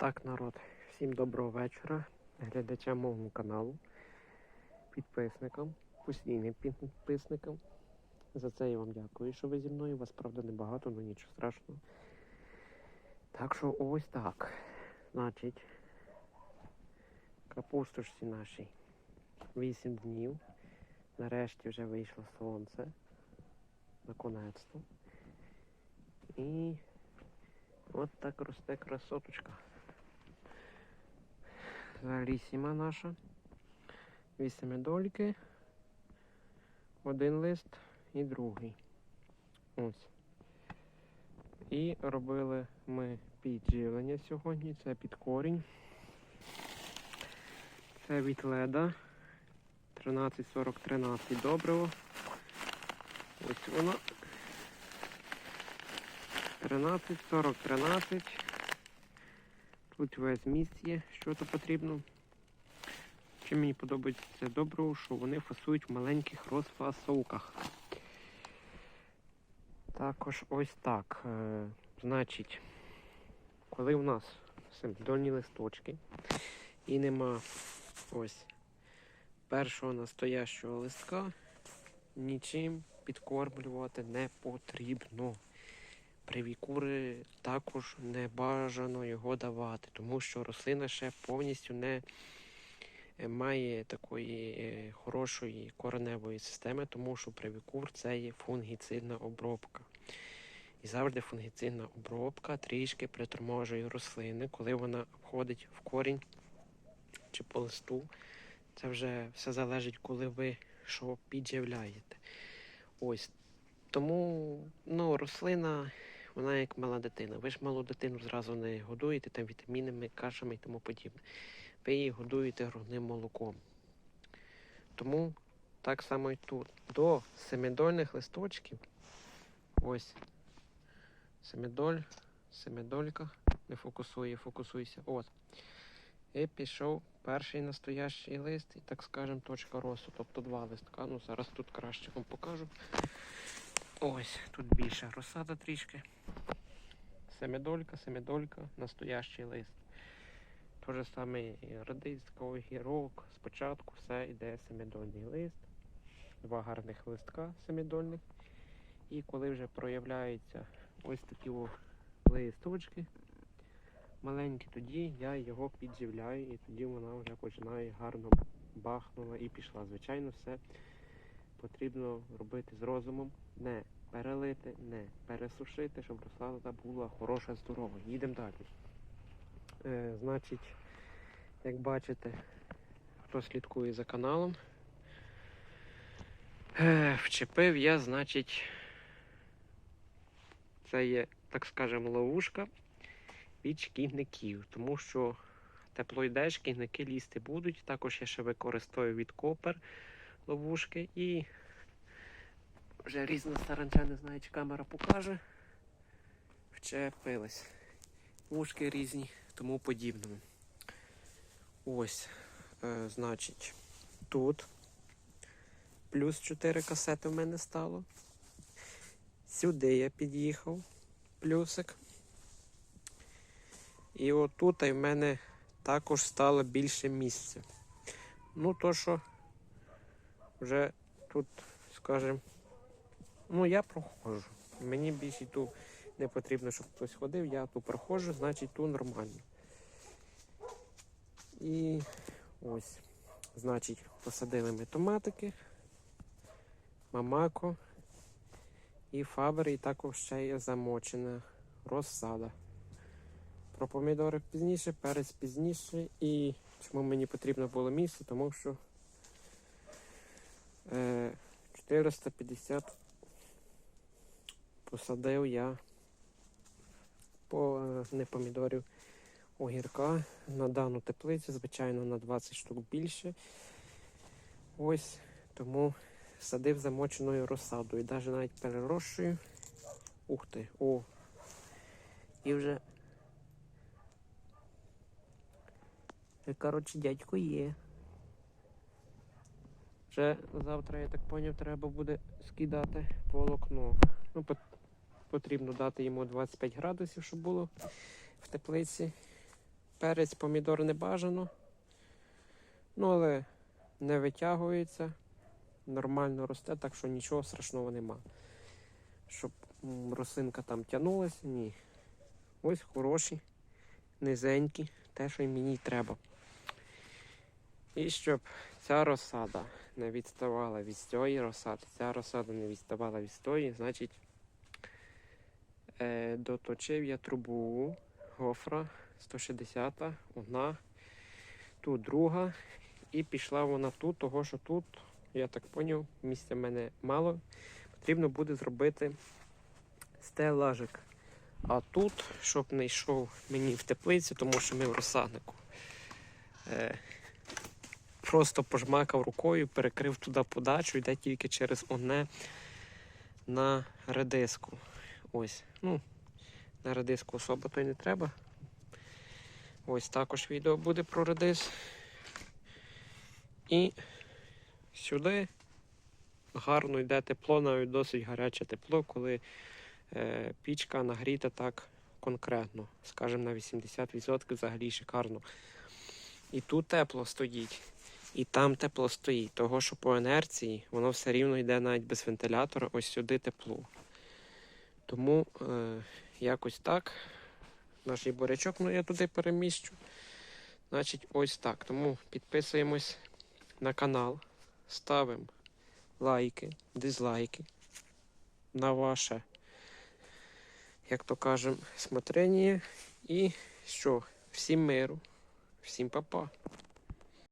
Так, народ, всім доброго вечора. Глядачам мого каналу, підписникам, постійним підписникам. За це я вам дякую, що ви зі мною. Вас правда небагато, але нічого страшного. Так що ось так. Значить, капусточці нашій 8 днів. Нарешті вже вийшло сонце. Наконець-то. І от так росте красоточка. Залісіма наша. Вісім дольки. Один лист і другий. Ось. І робили ми підживлення сьогодні. Це під корінь. Це від леда. 134013 добриво. Ось воно. 13, 40, 13. Тут весь місць є, що то потрібно. Чим мені подобається це добриво, що вони фасують в маленьких розфасовках. Також ось так. Е, значить, коли в нас симптольні листочки і нема ось першого настоящого листка, нічим підкормлювати не потрібно. Привікури також не бажано його давати, тому що рослина ще повністю не е, має такої е, хорошої кореневої системи, тому що привікур це є фунгіцидна обробка. І завжди фунгіцидна обробка трішки приторможує рослини, коли вона входить в корінь чи по листу. Це вже все залежить, коли ви що підживляєте. Ось. Тому ну, рослина, вона як мала дитина. Ви ж малу дитину зразу не годуєте там вітамінами, кашами і тому подібне. Ви її годуєте грудним молоком. Тому так само і тут. До семидольних листочків. Ось. Семидоль, семидолька. Не фокусує, фокусуйся. От. І пішов перший настоящий лист, і так скажемо, точка росту, тобто два листка. Ну, зараз тут краще вам покажу. Ось, тут більше розсада трішки. Семидолька, семидолька, настоящий лист. Те ж саме і радистка, огірок. Спочатку все йде семидольний лист, два гарних листка семидольних. І коли вже проявляються ось такі листочки, маленькі, тоді я його підживляю і тоді вона вже починає гарно бахнула і пішла. Звичайно, все потрібно робити з розумом, не перелити, не пересушити, щоб розсада була хороша, здорова. Їдемо далі. Е, значить, як бачите, хто слідкує за каналом, е, вчепив я, значить, це є, так скажемо, ловушка від шкідників, тому що тепло йде, шкідники лізти будуть. Також я ще використовую від копер ловушки і вже різна саранча, не знаю, чи камера покаже. Вчепились. Вушки різні, тому подібному. Ось, е, значить, тут плюс 4 касети в мене стало. Сюди я під'їхав, плюсик. І отут в мене також стало більше місця. Ну, то що вже тут, скажімо, ну я проходжу. Мені більше тут не потрібно, щоб хтось ходив, я тут проходжу, значить тут нормально. І ось, значить, посадили ми томатики, мамако і фабри, і також ще є замочена розсада. Про помідори пізніше, перець пізніше. І чому мені потрібно було місце, тому що 450 посадив я по е, не помідорів огірка на дану теплицю, звичайно, на 20 штук більше. Ось тому садив замоченою розсадою. Навіть навіть перерощую. Ух ти, о! І вже Е, Коротше, дядько є. Вже завтра, я так поняв, треба буде скидати волокно. Ну, потрібно дати йому 25 градусів, щоб було в теплиці. перець, помідор не бажано. Ну, але не витягується. Нормально росте, так що нічого страшного нема. Щоб рослинка там тягнулася, ні. Ось хороші, низенькі, те, що й мені треба. І щоб ця розсада не відставала від цієї розсади, ця розсада не відставала від тої, значить е, доточив я трубу гофра 160, одна, тут друга, і пішла вона тут, того що тут, я так зрозумів, місця в мене мало. Потрібно буде зробити стелажик. А тут, щоб не йшов мені в теплицю, тому що ми в розсаднику. Е, просто пожмакав рукою, перекрив туди подачу, йде тільки через одне на редиску. Ось. Ну, на редиску особо то й не треба. Ось також відео буде про редис. І сюди гарно йде тепло, навіть досить гаряче тепло, коли е, пічка нагріта так конкретно. Скажімо, на 80% взагалі шикарно. І тут тепло стоїть, і там тепло стоїть. Того, що по інерції воно все рівно йде навіть без вентилятора, ось сюди тепло. Тому е, якось так. Наш бурячок, ну я туди переміщу. Значить, ось так. Тому підписуємось на канал, ставимо лайки, дизлайки на ваше, як то кажемо, смотрення. І що? Всім миру, всім па-па.